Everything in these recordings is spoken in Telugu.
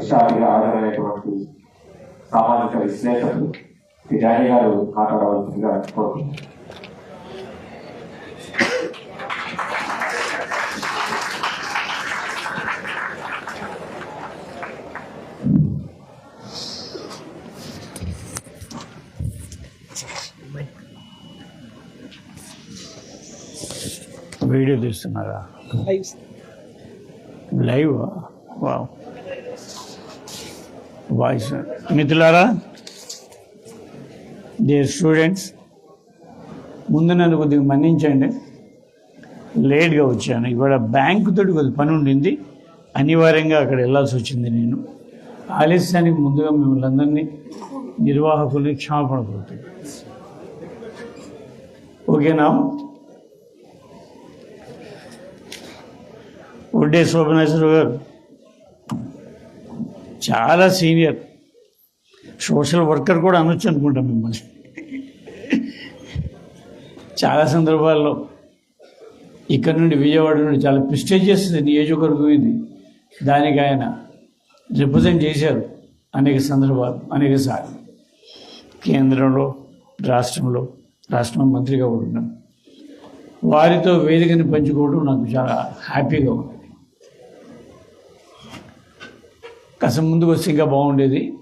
విషయానికి హాజరైనటువంటి సామాజిక విశ్లేషకులు జానీ గారు మాట్లాడవలసిందిగా వీడియో తీస్తున్నారా? Live wow voice. మిత్రులారా డియర్ స్టూడెంట్స్ ముందు నన్ను కొద్దిగా మన్నించండి. లేట్గా వచ్చాను. ఇవాళ బ్యాంకు తోటి కొద్ది పని ఉండింది. అనివార్యంగా అక్కడ వెళ్ళాల్సి వచ్చింది నేను. ఆలస్యానికి ముందుగా మిమ్మల్ని అందరినీ నిర్వాహకుల్ని క్షమాపణ కోరుతున్నాను. ఓకేనా? ఒడ్డే శోభనేశ్వర గారు. చాలా సీనియర్. సోషల్ వర్కర్ కూడా అనొచ్చు అనుకుంటాం మిమ్మల్ని. చాలా సందర్భాల్లో ఇక్కడ నుండి విజయవాడ నుండి చాలా ప్రిస్టేజియస్ నియోజకవర్గం ఇది. దానికి ఆయన రిప్రజెంట్ చేశారు అనేక సందర్భాలు అనేక సార్లు. కేంద్రంలో రాష్ట్రంలో రాష్ట్రం మంత్రిగా కూడా ఉన్నాను వారితో వేదికని పంచుకోవడం నాకు చాలా హ్యాపీగా ఉంది. కాస్త ముందుకు వస్తే ఇంకా బాగుండేది.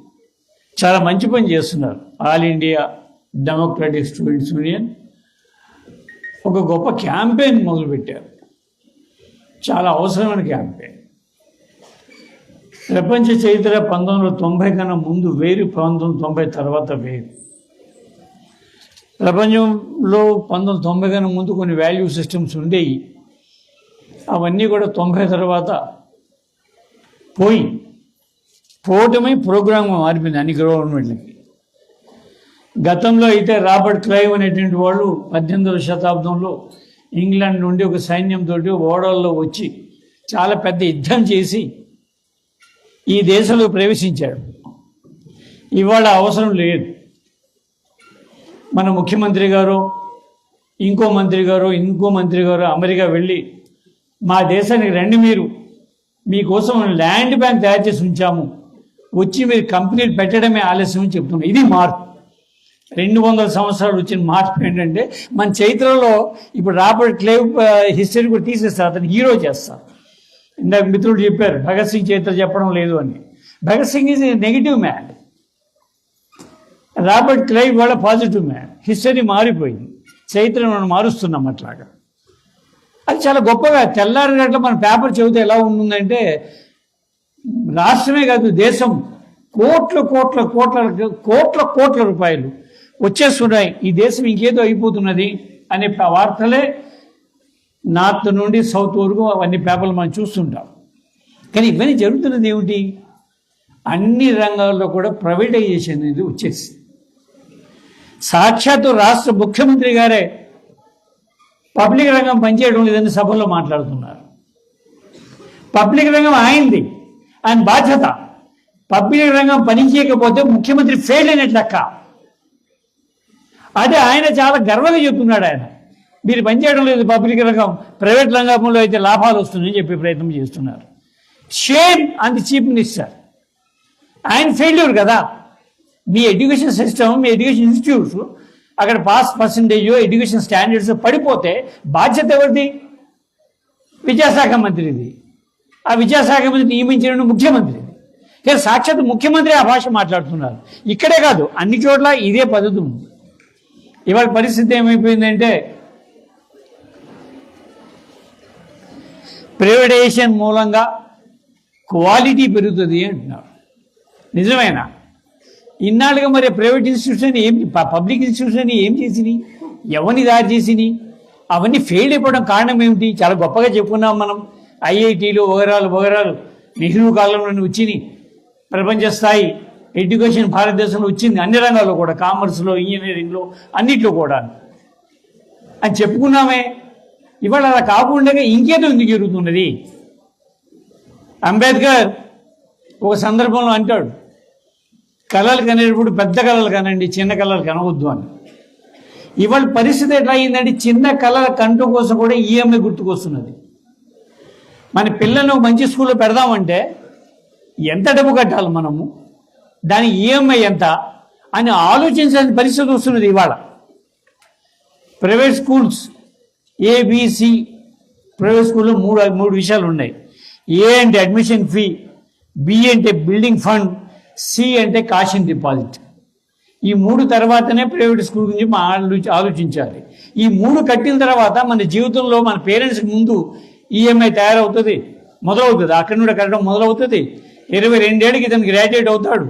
చాలా మంచి పని చేస్తున్నారు. All India democratic students union ఒక గొప్ప క్యాంపెయిన్ మొదలుపెట్టారు. చాలా అవసరమైన క్యాంపెయిన్. ప్రపంచ చరిత్ర పంతొమ్మిది వందల తొంభై కన్నా ముందు వేరు పంతొమ్మిది వందల తొంభై తర్వాత వేరు. ప్రపంచంలో పంతొమ్మిది వందల తొంభై కన్నా ముందు కొన్ని వాల్యూ సిస్టమ్స్ ఉండేవి అవన్నీ కూడా తొంభై తర్వాత పోయి పోవటమే ప్రోగ్రామ్ మారిపోయింది అన్ని గవర్నమెంట్లకి. గతంలో అయితే రాబర్ట్ క్లైవ్ అనేటువంటి వాళ్ళు పద్దెనిమిదవ శతాబ్దంలో ఇంగ్లాండ్ నుండి ఒక సైన్యంతో ఓడల్లో వచ్చి చాలా పెద్ద యుద్ధం చేసి ఈ దేశంలో ప్రవేశించాడు. ఇవాళ అవసరం లేదు. మన ముఖ్యమంత్రి గారు ఇంకో మంత్రి గారు ఇంకో మంత్రి గారు అమెరికా వెళ్ళి మా దేశానికి రండి మీరు మీకోసం ల్యాండ్ బ్యాంక్ తయారు చేసి ఉంచాము. వచ్చి మీరు కంపెనీలు పెట్టడమే ఆలస్యం అని చెప్తున్నాం. ఇది మార్పు. రెండు వందల సంవత్సరాలు వచ్చిన మార్పు ఏంటంటే మన చరిత్రలో ఇప్పుడు రాబర్ట్ క్లేవ్ హిస్టరీ కూడా తీసేస్తారు. అతను హీరో చేస్తారు. ఇందాక మిత్రుడు చెప్పారు భగత్ సింగ్ చరిత్ర చెప్పడం లేదు అని. Bhagat Singh is negative man. Robert Clive వాళ్ళ పాజిటివ్ మ్యాన్. హిస్టరీ మారిపోయింది. చరిత్రను మనం మారుస్తున్నాం అట్లాగా. అది చాలా గొప్పగా తెల్లారినట్లు మన పేపర్ చదివితే ఎలా ఉంటుందంటే రాష్ట్రమే కాదు దేశం. కోట్ల కోట్ల కోట్ల కోట్ల కోట్ల రూపాయలు వచ్చేస్తున్నాయి. ఈ దేశం ఇంకేదో అయిపోతున్నది అనే వార్తలే నార్త్ నుండి సౌత్ వరకు అవన్నీ పేపర్లు మనం చూస్తుంటాం. కానీ ఇవన్నీ జరుగుతున్నది ఏమిటి? అన్ని రంగాల్లో కూడా ప్రైవేటైజేషన్ అనేది వచ్చేసి సాక్షాత్తు రాష్ట్ర ముఖ్యమంత్రి గారే పబ్లిక్ రంగం పనిచేయడం లేదని సభలో మాట్లాడుతున్నారు. పబ్లిక్ రంగం ఆయనది ఆయన బాధ్యత. పబ్లిక్ రంగం పనిచేయకపోతే ముఖ్యమంత్రి ఫెయిల్ అయినట్లు లెక్క. అదే ఆయన చాలా గర్వంగా చెప్తున్నాడు ఆయన. మీరు పనిచేయడం లేదు పబ్లిక్ రంగం ప్రైవేట్ రంగంలో అయితే లాభాలు వస్తుందని చెప్పి ప్రయత్నం చేస్తున్నారు. Shame and the chief minister ఆయన ఫెయిల్యూర్ కదా. మీ ఎడ్యుకేషన్ సిస్టమ్ మీ ఎడ్యుకేషన్ ఇన్స్టిట్యూట్స్ అక్కడ పాస్ పర్సంటేజ్ ఎడ్యుకేషన్ స్టాండర్డ్స్ పడిపోతే బాధ్యత ఎవరిది? విద్యాశాఖ మంత్రిది. ఆ విద్యాశాఖ మంత్రి నియమించిన ముఖ్యమంత్రి. కానీ సాక్షాత్ ముఖ్యమంత్రి ఆ భాష మాట్లాడుతున్నారు. ఇక్కడే కాదు అన్ని చోట్ల ఇదే పద్ధతి ఉంది. ఇవాళ పరిస్థితి ఏమైపోయిందంటే ప్రైవేటైజేషన్ మూలంగా క్వాలిటీ పెరుగుతుంది అంటున్నారు. నిజమేనా? ఇన్నాళ్ళుగా మరి ప్రైవేట్ ఇన్స్టిట్యూషన్ ఏం పబ్లిక్ ఇన్స్టిట్యూషన్ ఏం చేసినాయి ఎవరిని దారి చేసినాయి అవన్నీ ఫెయిల్ అయిపోవడం కారణం ఏమిటి? చాలా గొప్పగా చెప్పుకున్నాం మనం. ఐఐటీలు వగరాలు వగరాలు నెహ్రూ కాలంలోనే వచ్చినాయి ప్రపంచ స్థాయి ఎడ్యుకేషన్ భారతదేశంలో వచ్చింది. అన్ని రంగాల్లో కూడా కామర్స్లో ఇంజనీరింగ్లో అన్నిట్లో కూడా. అని చెప్పుకున్నామే. ఇవాళ అలా కాకుండా ఇంకేదో ఎందుకు జరుగుతున్నది? అంబేద్కర్ ఒక సందర్భంలో అంటాడు కళలు కనేటప్పుడు పెద్ద కళలు కనండి చిన్న కళలు కనవద్దు అని. ఇవాళ పరిస్థితి ఎట్లా అయిందంటే చిన్న కళల కంటు కోసం కూడా ఈఎంఐ గుర్తుకొస్తున్నది. మన పిల్లలను మంచి స్కూల్లో పెడదామంటే ఎంత డబ్బు కట్టాలి మనము? దాని ఈఎంఐ ఎంత? అని ఆలోచించాల్సిన పరిస్థితి వస్తున్నది ఇవాళ. ప్రైవేట్ స్కూల్స్ ఏబిసి ప్రైవేట్ స్కూల్లో మూడు మూడు విషయాలు ఉన్నాయి. ఏ అంటే అడ్మిషన్ ఫీ బి అంటే బిల్డింగ్ ఫండ్ సి అంటే కాషన్ డిపాజిట్. ఈ మూడు తర్వాతనే ప్రైవేట్ స్కూల్ గురించి ఆలోచించాలి. ఈ మూడు కట్టిన తర్వాత మన జీవితంలో మన పేరెంట్స్కి ముందు ఈఎంఐ తయారవుతుంది. మొదలవుతుంది. అక్కడి నుండి కట్టడం మొదలవుతుంది. ఇరవై రెండేళ్ళకి ఇతను గ్రాడ్యుయేట్ అవుతాడు.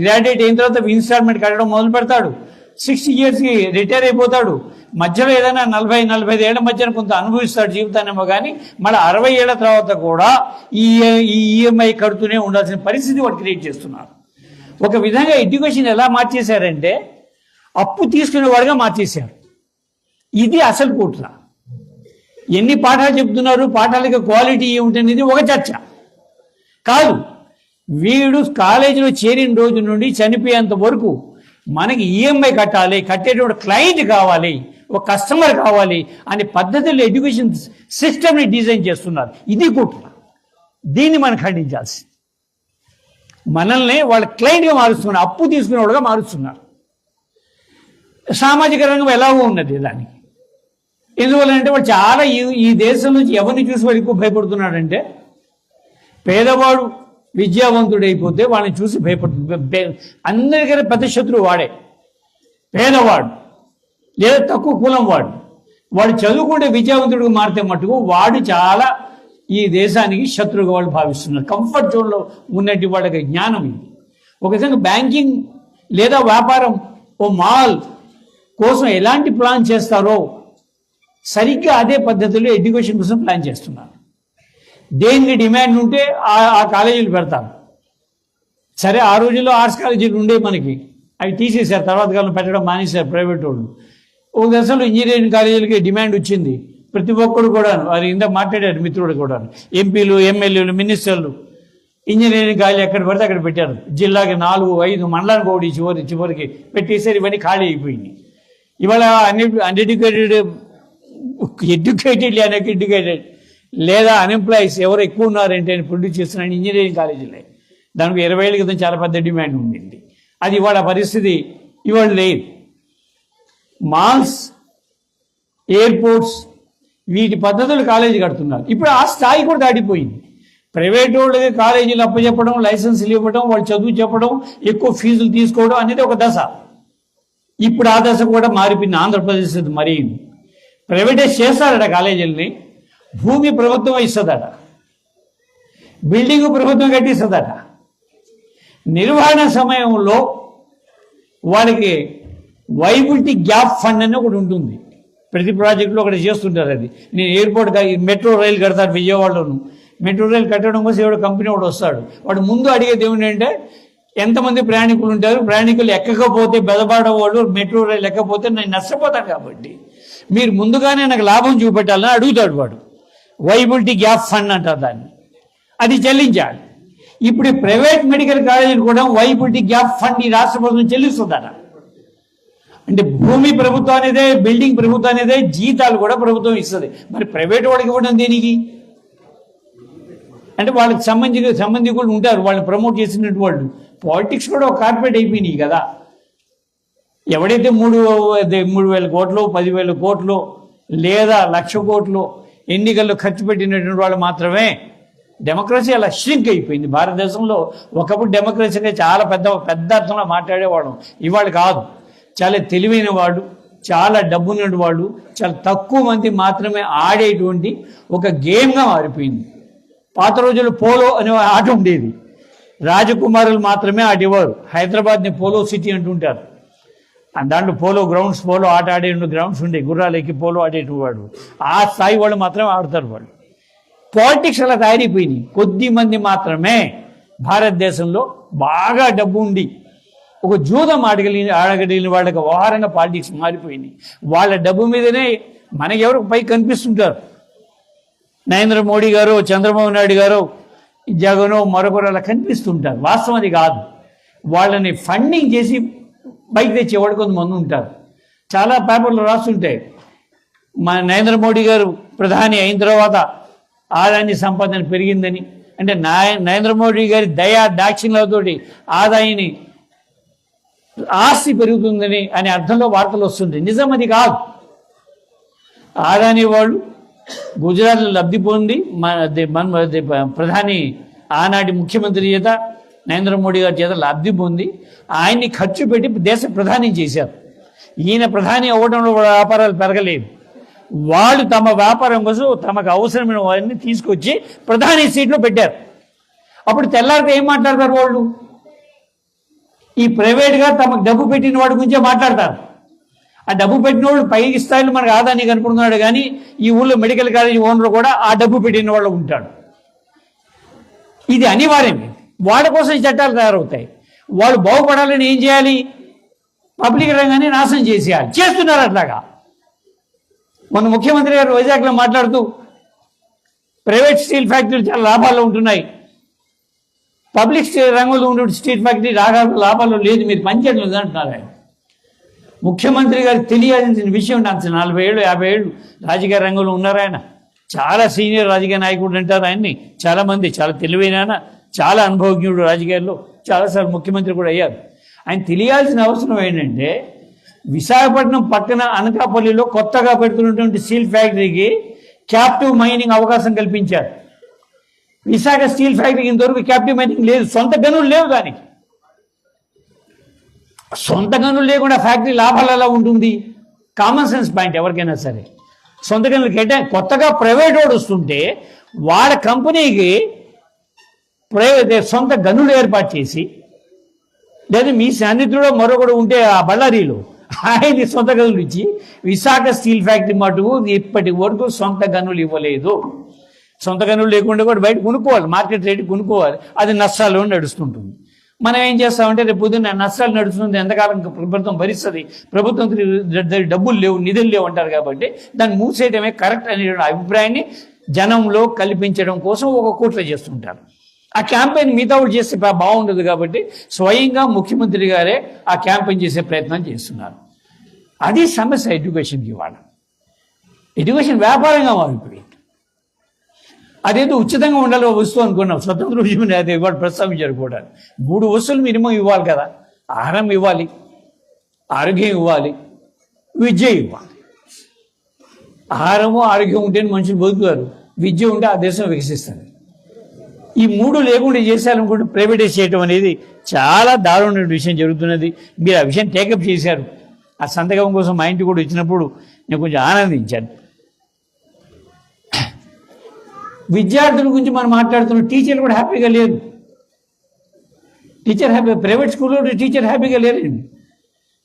గ్రాడ్యుయేట్ అయిన తర్వాత ఇన్స్టాల్మెంట్ కట్టడం మొదలు పెడతాడు. సిక్స్ ఇయర్స్కి రిటైర్ అయిపోతాడు. మధ్యలో ఏదైనా నలభై నలభై ఐదు ఏళ్ళ మధ్యన కొంత అనుభవిస్తాడు జీవితాన్నేమో కానీ మళ్ళీ అరవై ఏళ్ళ తర్వాత కూడా ఈ ఈ ఈఎంఐ కడుతూనే ఉండాల్సిన పరిస్థితి వాడు క్రియేట్ చేస్తున్నారు ఒక విధంగా ఎడ్యుకేషన్ ఎలా మార్చేశారంటే అప్పు తీసుకునేవాడుగా మార్చేశారు. ఇది అసలు కుట్ర ఎన్ని పాఠాలు చెప్తున్నారు? పాఠాలకి క్వాలిటీ ఏమిటనేది ఒక చర్చ. కాదు వీడు కాలేజీలో చేరిన రోజు నుండి చనిపోయేంత వరకు మనకి ఈఎంఐ కట్టాలి కట్టేటువంటి క్లయింట్ కావాలి ఒక కస్టమర్ కావాలి అనే పద్ధతిలో ఎడ్యుకేషన్ సిస్టమ్ని డిజైన్ చేస్తున్నారు. ఇది కుట్ర. దీన్ని మనం ఖండించాల్సింది. మనల్ని వాళ్ళ క్లయింట్గా మారుస్తున్నారు అప్పు తీసుకునేవాడుగా మారుస్తున్నారు. సామాజిక రంగం ఎలాగో ఉన్నది దానికి. ఎందువల్లంటే వాడు చాలా ఈ ఈ దేశం నుంచి ఎవరిని చూసి వాడు ఎక్కువ భయపడుతున్నాడంటే పేదవాడు విద్యావంతుడైపోతే వాళ్ళని చూసి భయపడుతుంది. అందరికైనా పెద్ద శత్రువు వాడే. పేదవాడు. లేదా తక్కువ కులం వాడు. వాడు చదువుకుంటే విద్యావంతుడికి మారితే మటుకు వాడు చాలా ఈ దేశానికి శత్రువుగా వాళ్ళు భావిస్తున్నారు. కంఫర్ట్ జోన్లో ఉన్నట్టు వాళ్ళకి జ్ఞానం ఇది. ఒక విధంగా బ్యాంకింగ్ లేదా వ్యాపారం ఓ మాల్ కోసం ఎలాంటి ప్లాన్ చేస్తారో సరిగ్గా అదే పద్ధతిలో ఎడ్యుకేషన్ కోసం ప్లాన్ చేస్తున్నారు దేనికి డిమాండ్ ఉంటే ఆ ఆ కాలేజీలు పెడతాను సరే ఆ రోజుల్లో ఆర్ట్స్ కాలేజీలు ఉండే మనకి. అవి తీసేశారు తర్వాత కాలం పెట్టడం మానేశారు ప్రైవేట్ వాళ్ళు. ఒక దశలో ఇంజనీరింగ్ కాలేజీలకి డిమాండ్ వచ్చింది. ప్రతి ఒక్కరు కూడా వారి ఇందాక మాట్లాడారు మిత్రుడు కూడా ఎంపీలు ఎమ్మెల్యేలు మినిస్టర్లు. ఇంజనీరింగ్ కాలేజీ ఎక్కడ పడితే అక్కడ పెట్టారు. జిల్లాకి నాలుగు ఐదు మండలానికి ఒకటి చివరి చివరికి పెట్టేసారు ఇవన్నీ ఖాళీ అయిపోయింది ఇవాళ అన్ అన్ఎడ్యుకేటెడ్ ఎడ్యుకేటెడ్ లేక ఎడ్యుకేటెడ్ లేదా అన్ఎంప్లాయీస్ ఎవరు ఎక్కువ ఉన్నారంటే ప్రొడ్యూస్ చేస్తున్నాను ఇంజనీరింగ్ కాలేజీలే. దానికి ఇరవై ఏళ్ళ క్రితం చాలా పెద్ద డిమాండ్ ఉండింది. అది ఇవాళ పరిస్థితి ఇవాళ లేదు. మాల్స్ ఎయిర్పోర్ట్స్ వీటి పద్ధతులు కాలేజీ కడుతున్నారు. ఇప్పుడు ఆ స్థాయి కూడా దాటిపోయింది. ప్రైవేట్ వాళ్ళకి కాలేజీలు అప్పచెప్పడం లైసెన్సులు ఇవ్వడం వాళ్ళు చదువు చెప్పడం ఎక్కువ ఫీజులు తీసుకోవడం అనేది ఒక దశ. ఇప్పుడు ఆ దశ కూడా మారిపోయింది. ఆంధ్రప్రదేశ్ మరీ ప్రైవేటైజ్ చేస్తారట కాలేజీలని. భూమి ప్రభుత్వం ఇస్తుందట. బిల్డింగ్ ప్రభుత్వం కట్టిస్తుందట. నిర్వహణ సమయంలో వాళ్ళకి వైబిలిటీ గ్యాప్ ఫండ్ అని ఒకటి ఉంటుంది. ప్రతి ప్రాజెక్టులో ఒకటి చేస్తుంటారు అది. నేను ఎయిర్పోర్ట్ మెట్రో రైలు కడతాను విజయవాడలోను. మెట్రో రైలు కట్టడం కోసం ఎవడో కంపెనీ వాడు వస్తాడు. వాడు ముందు అడిగేది ఏమిటంటే ఎంతమంది ప్రయాణికులు ఉంటారు? ప్రయాణికులు ఎక్కకపోతే బెదబాడవాళ్ళు మెట్రో రైలు ఎక్కకపోతే నేను నష్టపోతాను కాబట్టి. మీరు ముందుగానే నాకు లాభం చూపెట్టాలని అడుగుతాడు వాడు. వైబిలిటీ గ్యాప్ ఫండ్ అంటారు దాన్ని. అది చెల్లించాలి. ఇప్పుడు ప్రైవేట్ మెడికల్ కాలేజీలు కూడా వైబిలిటీ గ్యాప్ ఫండ్ ఈ రాష్ట్ర ప్రభుత్వం చెల్లిస్తుందట. అంటే భూమి ప్రభుత్వం అనేదే బిల్డింగ్ ప్రభుత్వం అనేదే జీతాలు కూడా ప్రభుత్వం ఇస్తుంది. మరి ప్రైవేట్ వాడికి ఇవ్వడం దేనికి? అంటే వాళ్ళకి సంబంధించిన సంబంధికులు ఉంటారు. వాళ్ళని ప్రమోట్ చేసినట్టు వాళ్ళు. పాలిటిక్స్ కూడా ఒక కార్పొరేట్ అయిపోయినాయి కదా. ఎవడైతే మూడు మూడు వేల కోట్లు పదివేల కోట్లు లేదా లక్ష కోట్లు ఎన్నికల్లో ఖర్చు పెట్టినటువంటి వాళ్ళు మాత్రమే డెమోక్రసీ అలా షింక్ అయిపోయింది. భారతదేశంలో ఒకప్పుడు డెమోక్రసీ అనేది చాలా పెద్ద పెద్ద అర్థంలో మాట్లాడేవాడు ఇవాళ కాదు. చాలా తెలివైన వాడు చాలా డబ్బున్నటువంటి వాడు చాలా తక్కువ మంది మాత్రమే ఆడేటువంటి ఒక గేమ్గా మారిపోయింది. పాత రోజుల్లో పోలో అనే ఆట ఉండేది. రాజకుమారులు మాత్రమే ఆడేవారు. హైదరాబాద్ని పోలో సిటీ అంటుంటారు. దాంట్లో పోలో గ్రౌండ్స్ పోలో ఆట ఆడే గ్రౌండ్స్ ఉండే గుర్రాలు ఎక్కి పోలో ఆడేటవాడు. ఆ స్థాయి వాళ్ళు మాత్రమే ఆడతారు వాళ్ళు. పాలిటిక్స్ అలా తయారైపోయినాయి. కొద్ది మంది మాత్రమే భారతదేశంలో బాగా డబ్బు ఉండి ఒక జూదం ఆడగలిగిన ఆడగలిగిన వాళ్ళకి వ్యవహారంగా పాలిటిక్స్ మారిపోయినాయి. వాళ్ళ డబ్బు మీదనే మనకెవరు పై కనిపిస్తుంటారు? నరేంద్ర మోడీ గారు చంద్రబాబు నాయుడు గారు జగనో మరొకరు అలా కనిపిస్తుంటారు. వాస్తవం అది కాదు. వాళ్ళని ఫండింగ్ చేసి బయట తెచ్చేవాడు కొంతమంది ఉంటారు? చాలా పేపర్లు రాస్తుంటాయి. మన నరేంద్ర మోడీ గారు ప్రధాని అయిన తర్వాత ఆదాయ సంపాదన పెరిగిందని. అంటే నాయ నరేంద్ర మోడీ గారి దయా దాక్షిణ్యాలతోటి ఆదాయాన్ని ఆస్తి పెరుగుతుందని అనే అర్థంలో వార్తలు వస్తుంటాయి. నిజం అది కాదు. ఆదాని వాళ్ళు గుజరాత్లో లబ్ధి పొంది మన మన ప్రధాని ఆనాటి ముఖ్యమంత్రి చేత నరేంద్ర మోడీ గారి చేత లబ్ధి పొంది ఆయన్ని ఖర్చు పెట్టి దేశ ప్రధాని చేశారు. ఈయన ప్రధాని అవ్వడంలో వ్యాపారాలు పెరగలేదు. వాళ్ళు తమ వ్యాపారం కోసం తమకు అవసరమైన వారిని తీసుకొచ్చి ప్రధాని సీట్లో పెట్టారు. అప్పుడు తెల్లారితే ఏం మాట్లాడతారు వాళ్ళు? ఈ ప్రైవేట్గా తమకు డబ్బు పెట్టిన వాడి గురించే మాట్లాడతారు. ఆ డబ్బు పెట్టిన వాళ్ళు పై స్థాయిలో మనకు ఆదాన్ని కనుక్కున్నాడు కానీ ఈ ఊళ్ళో మెడికల్ కాలేజ్ ఓనర్ కూడా ఆ డబ్బు పెట్టిన వాళ్ళు ఉంటాడు. ఇది అనివార్యమే. వాళ్ళ కోసం ఈ చట్టాలు తయారవుతాయి. వాళ్ళు బాగుపడాలని ఏం చేయాలి? పబ్లిక్ రంగాన్ని నాశనం చేసేయాలి. చేస్తున్నారు అట్లాగా. మన ముఖ్యమంత్రి గారు వైజాగ్లో మాట్లాడుతూ ప్రైవేట్ స్టీల్ ఫ్యాక్టరీలు చాలా లాభాల్లో ఉంటున్నాయి. పబ్లిక్ రంగంలో ఉండే స్టీల్ ఫ్యాక్టరీ రాగా లాభాల్లో లేదు మీరు పనిచేయడం అంటున్నారు ఆయన. ముఖ్యమంత్రి గారు తెలియాల్సిన విషయం నాకు నలభై ఏళ్ళు యాభై ఏళ్ళు రాజకీయ రంగంలో ఉన్నారు ఆయన. చాలా సీనియర్ రాజకీయ నాయకుడు అంటారు ఆయన్ని. చాలామంది చాలా తెలివైన చాలా అనుభవజ్ఞుడు రాజకీయాల్లో చాలాసార్లు ముఖ్యమంత్రి కూడా అయ్యారు. ఆయన తెలియాల్సిన అవసరం ఏంటంటే విశాఖపట్నం పక్కన అనకాపల్లిలో కొత్తగా పెడుతున్నటువంటి స్టీల్ ఫ్యాక్టరీకి క్యాప్టివ్ మైనింగ్ అవకాశం కల్పించారు. విశాఖ స్టీల్ ఫ్యాక్టరీకి ఇంతవరకు క్యాప్టివ్ మైనింగ్ లేదు. సొంత గనులు లేవు దానికి. సొంత గనులు లేకుండా ఫ్యాక్టరీ లాభాలు ఎలా ఉంటుంది? కామన్ సెన్స్ పాయింట్ ఎవరికైనా సరే. సొంత గనులు కేటా కొత్తగా ప్రైవేట్ వాడు వస్తుంటే వాళ్ళ కంపెనీకి ప్రైవేట్ సొంత గనులు ఏర్పాటు చేసి లేదా మీ సన్నిధిలో మరొకడు ఉంటే ఆ బళ్ళారీలో ఆయన సొంత గనులు ఇచ్చి విశాఖ స్టీల్ ఫ్యాక్టరీ మటుకు ఇప్పటి వరకు సొంత గనులు ఇవ్వలేదు. సొంత గనులు లేకుండా కూడా బయట కొనుక్కోవాలి మార్కెట్ రేట్ కొనుక్కోవాలి అది నష్టాలు నడుస్తుంటుంది. మనం ఏం చేస్తామంటే రేపు పొద్దున్న నష్టాలు నడుస్తుంది ఎంతకాలం ప్రభుత్వం భరిస్తుంది ప్రభుత్వం డబ్బులు లేవు నిధులు లేవు అంటారు కాబట్టి దాన్ని మూసేయడమే కరెక్ట్ అనే అభిప్రాయాన్ని జనంలో కల్పించడం కోసం ఒక కుట్ర చేస్తుంటారు. ఆ క్యాంపెయిన్ మిగతా వాళ్ళు చేస్తే బాగుండదు కాబట్టి స్వయంగా ముఖ్యమంత్రి గారే ఆ క్యాంపెయిన్ చేసే ప్రయత్నం చేస్తున్నారు. అది సమస్య ఎడ్యుకేషన్కి ఇవాళ. ఎడ్యుకేషన్ వ్యాపారంగా మారిపోయింది. అదేదో ఉచితంగా ఉండాలి వస్తువు అనుకున్నాం. స్వతంత్ర ఉద్యమం అది ఇవాళ ప్రస్తావించారు కూడా. మూడు వస్తువులు మినిమం ఇవ్వాలి కదా. ఆహారం ఇవ్వాలి ఆరోగ్యం ఇవ్వాలి విద్య ఇవ్వాలి. ఆహారము ఆరోగ్యం ఉంటేనే మనుషులు బతుకుతారు. విద్య ఉంటే ఆ దేశం వికసిస్తుంది. ఈ మూడు లేకుండా చేశారనుకుంటే ప్రైవేటైజ్ చేయటం అనేది చాలా దారుణమైన విషయం జరుగుతున్నది. మీరు ఆ విషయం టేకప్ చేశారు. ఆ సంతకం కోసం మా ఇంటి కూడా ఇచ్చినప్పుడు నేను కొంచెం ఆనందించాను. విద్యార్థుల గురించి మనం మాట్లాడుతున్న. టీచర్లు కూడా హ్యాపీగా లేరు. టీచర్ హ్యాపీ ప్రైవేట్ స్కూల్లో టీచర్ హ్యాపీగా లేరండి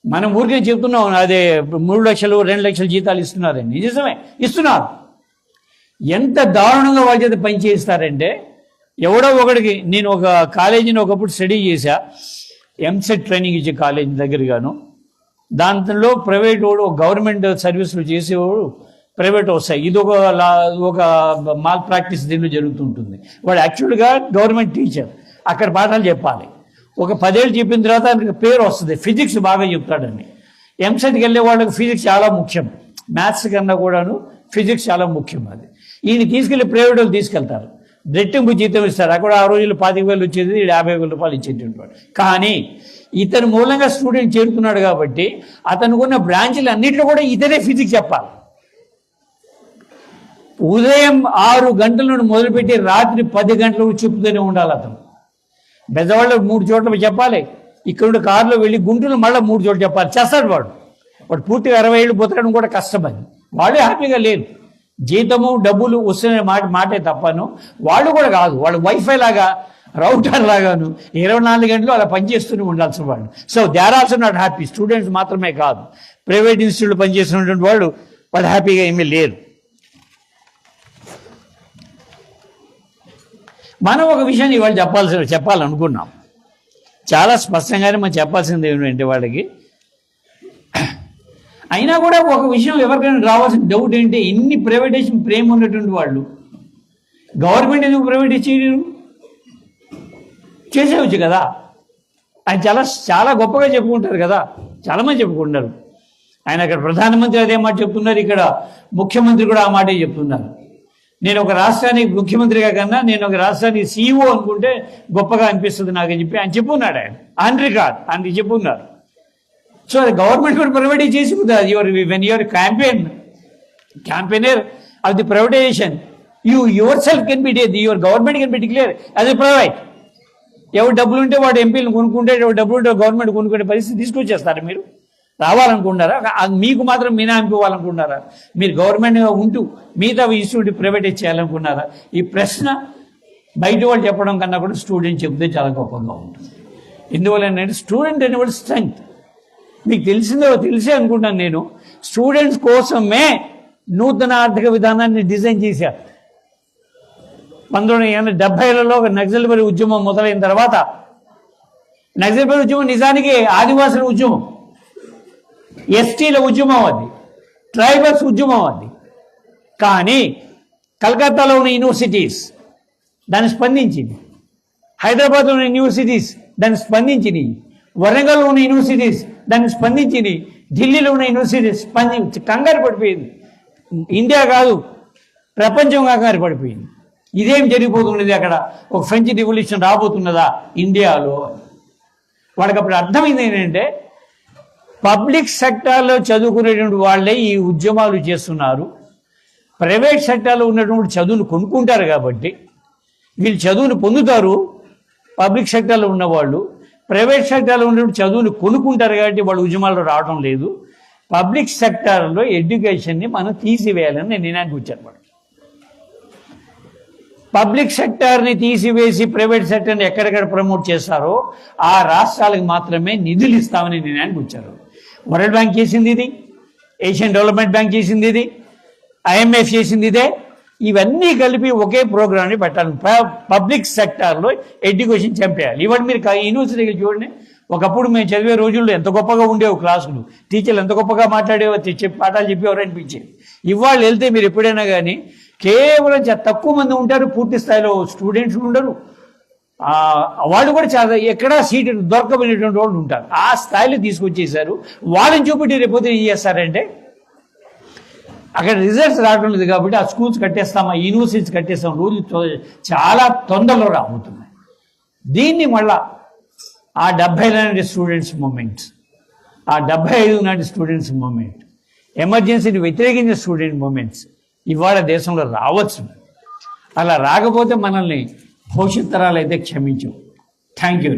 మనం ఊరికే చెప్తున్నాం అదే మూడు లక్షలు రెండు లక్షలు జీతాలు ఇస్తున్నారండి నిజమే ఇస్తున్నారు. ఎంత దారుణంగా వాళ్ళ చేత పని చేయిస్తారంటే ఎవడో ఒకడికి నేను ఒక కాలేజీని ఒకప్పుడు స్టడీ చేశా. ఎంసెట్ ట్రైనింగ్ ఇచ్చే కాలేజీ దగ్గరగాను. దాంట్లో ప్రైవేట్ వాడు ఒక గవర్నమెంట్ సర్వీసులు చేసేవాడు ప్రైవేట్ వస్తాయి. ఇది ఒక లా- ఒక మాల్ ప్రాక్టీస్ దీనిలో జరుగుతుంటుంది. వాడు యాక్చువల్గా గవర్నమెంట్ టీచర్. అక్కడ పాఠాలు చెప్పాలి. ఒక పదేళ్ళు చెప్పిన తర్వాత ఆయనకి పేరు వస్తుంది. ఫిజిక్స్ బాగా చెప్తాడని. ఎంసెట్కి వెళ్ళే వాళ్ళకి ఫిజిక్స్ చాలా ముఖ్యం. మ్యాథ్స్ కన్నా కూడాను ఫిజిక్స్ చాలా ముఖ్యం అది. ఈయన తీసుకెళ్ళి ప్రైవేట్ వాళ్ళు తీసుకెళ్తారు. రెట్టింపు జీతం ఇస్తారు. అక్కడ ఆ రోజుల్లో పాతిక వేలు వచ్చేది యాభై వేల రూపాయలు ఇచ్చేటువంటి కానీ ఇతని మూలంగా స్టూడెంట్ చేరుకున్నాడు కాబట్టి అతనుకున్న బ్రాంచ్లు అన్నింటిలో కూడా ఇతనే ఫిజిక్స్ చెప్పాలి. ఉదయం ఆరు గంటల నుండి మొదలుపెట్టి రాత్రి పది గంటలకు చెప్తూనే ఉండాలి అతను. బెజవాడలో మూడు చోట్ల చెప్పాలి. ఇక్కడ నుండి కారులో వెళ్ళి గుంటూరు మళ్ళీ మూడు చోట్ల చెప్పాలి. చేస్తాడు వాడు. వాడు పూర్తిగా అరవై ఏళ్ళు బతకడం కూడా కష్టమని వాళ్ళు హ్యాపీగా లేరు జీతము డబ్బులు వస్తున్న మాట మాటే తప్పను. వాళ్ళు కూడా కాదు. వాళ్ళు వైఫై లాగా రౌటర్ లాగాను. ఇరవై నాలుగు గంటలు అలా పనిచేస్తూనే ఉండాల్సిన వాళ్ళు. So they are also not happy students మాత్రమే కాదు. ప్రైవేట్ ఇన్స్టిట్యూట్లో పనిచేస్తున్నటువంటి వాళ్ళు వాళ్ళు హ్యాపీగా ఏమీ లేరు. మనం ఒక విషయాన్ని ఇవాళ చెప్పాల్సిన చెప్పాలనుకున్నాం. చాలా స్పష్టంగానే మనం చెప్పాల్సింది ఏంటంటే వాళ్ళకి అయినా కూడా ఒక విషయం ఎవరికైనా రావాల్సిన డౌట్ ఏంటి? ఇన్ని ప్రైవేటైజేషన్ ప్రేమ ఉన్నటువంటి వాళ్ళు? గవర్నమెంట్ ఎందుకు ప్రైవేటైజ్ చేయరు చేసేవచ్చు కదా? ఆయన చాలా చాలా గొప్పగా చెప్పుకుంటారు కదా? చాలామంది చెప్పుకుంటారు. ఆయన అక్కడ ప్రధానమంత్రి అదే మాట చెప్తున్నారు. ఇక్కడ ముఖ్యమంత్రి కూడా ఆ మాటే చెప్తున్నారు. నేను ఒక రాష్ట్రానికి ముఖ్యమంత్రిగా కన్నా నేను ఒక రాష్ట్రానికి సీఈఓ అనుకుంటే గొప్పగా అనిపిస్తుంది నాకు అని చెప్పి ఆయన చెప్పున్నాడు ఆయన. ఆన్ రికార్డ్ ఆయన చెప్పున్నారు. సో అది గవర్నమెంట్ కూడా privatise చేసుకుందా your when your campaign campaigner of the privatisation you yourself can be your government can be declare as a private ఎవరు డబ్బులు ఉంటే వాడు ఎంపీలు కొనుక్కుంటే ఎవరు డబ్బులు ఉంటే గవర్నమెంట్ కొనుక్కునే పరిస్థితి తీసుకొచ్చేస్తారు మీరు. రావాలనుకుంటారా అది మీకు మాత్రం మినాయింపు ఇవ్వాలనుకుంటున్నారా మీరు గవర్నమెంట్గా ఉంటూ మిగతా ఇన్స్టిట్యూట్ ప్రైవేటైజ్ చేయాలనుకున్నారా ఈ ప్రశ్న బయట వాళ్ళు చెప్పడం కన్నా కూడా స్టూడెంట్ చెప్తే చాలా గొప్పగా ఉంటుంది. ఎందువల్ల ఏంటంటే స్టూడెంట్ అనేవాడు స్ట్రెంగ్త్ మీకు తెలిసిందో తెలిసే అనుకుంటాను నేను. స్టూడెంట్స్ కోసమే నూతన ఆర్థిక విధానాన్ని డిజైన్ చేశారు పంతొమ్మిది వందల డెబ్బైలలో నక్సల్బరి ఉద్యమం మొదలైన తర్వాత నక్సల్బరి ఉద్యమం నిజానికి ఆదివాసుల ఉద్యమం. ఎస్టీల ఉద్యమం అది ట్రైబల్స్ ఉద్యమం అది. కానీ కలకత్తాలో ఉన్న యూనివర్సిటీస్ దాన్ని స్పందించింది. హైదరాబాద్లో ఉన్న యూనివర్సిటీస్ దాన్ని స్పందించినాయి వరంగల్లో ఉన్న యూనివర్సిటీస్ దాన్ని స్పందించింది. ఢిల్లీలో ఉన్న యూనివర్సిటీ స్పందించి కంగారు పడిపోయింది. ఇండియా కాదు ప్రపంచం కంగారు పడిపోయింది. ఇదేం జరిగిపోతున్నది అక్కడ? ఒక ఫ్రెంచ్ రివల్యూషన్ రాబోతున్నదా ఇండియాలో? వాళ్ళకి అప్పుడు అర్థమైంది ఏంటంటే పబ్లిక్ సెక్టార్లో చదువుకునేటువంటి వాళ్ళే ఈ ఉద్యమాలు చేస్తున్నారు. ప్రైవేట్ సెక్టార్లో ఉన్నటువంటి చదువును కొనుక్కుంటారు కాబట్టి వీళ్ళు చదువును పొందుతారు పబ్లిక్ సెక్టార్లో ఉన్నవాళ్ళు. ప్రైవేట్ సెక్టార్లో ఉన్నటువంటి చదువును కొనుక్కుంటారు కాబట్టి వాళ్ళు ఉద్యమాల్లో రావడం లేదు. పబ్లిక్ సెక్టార్లో ఎడ్యుకేషన్ని మనం తీసివేయాలని నేను నినానికి వచ్చాను మేడం. పబ్లిక్ సెక్టార్ని తీసివేసి ప్రైవేట్ సెక్టర్ని ఎక్కడెక్కడ ప్రమోట్ చేస్తారో ఆ రాష్ట్రాలకు మాత్రమే నిధులు ఇస్తామని నిర్ణయానికి వచ్చారు వరల్డ్ బ్యాంక్ చేసింది ఇది ఏషియన్ డెవలప్మెంట్ బ్యాంక్ చేసింది ఇది ఐఎంఎఫ్ చేసింది ఇదే ఇవన్నీ కలిపి ఒకే ప్రోగ్రామ్ని పెట్టాలి. ప- పబ్లిక్ సెక్టార్లో ఎడ్యుకేషన్ చంపేయాలి. ఇవన్నీ మీరు యూనివర్సిటీకి చూడండి. ఒకప్పుడు మేము చదివే రోజుల్లో ఎంత గొప్పగా ఉండేవి క్లాసులు. టీచర్లు ఎంత గొప్పగా మాట్లాడేవో చెప్పి పాఠాలు చెప్పేవారు అనిపించేది ఇవాళ వెళ్తే మీరు ఎప్పుడైనా కానీ కేవలం చ- తక్కువ మంది ఉంటారు పూర్తి స్థాయిలో స్టూడెంట్స్ ఉండరు. వాళ్ళు కూడా చాలా ఎక్కడా సీటు దొరకబడినటువంటి వాళ్ళు ఉంటారు. ఆ స్థాయిలో తీసుకొచ్చేసారు వాళ్ళని చూపెట్టి రేపు ఏం చేస్తారంటే అక్కడ రిజల్ట్స్ రావడం లేదు కాబట్టి ఆ స్కూల్స్ కట్టేస్తామా ఆ యూనివర్సిటీస్ కట్టేస్తాం రోజులు చాలా తొందరలో రాబోతున్నాయి. దీన్ని మళ్ళా ఆ డెబ్బై నాటి స్టూడెంట్స్ మూమెంట్స్ ఆ డెబ్బై ఐదు నాటి స్టూడెంట్స్ మూమెంట్ ఎమర్జెన్సీని వ్యతిరేకించే స్టూడెంట్ మూమెంట్స్ ఇవాళ దేశంలో రావచ్చు. అలా రాకపోతే మనల్ని భవిష్యత్ తరాలు అయితే క్షమించవు. Thank you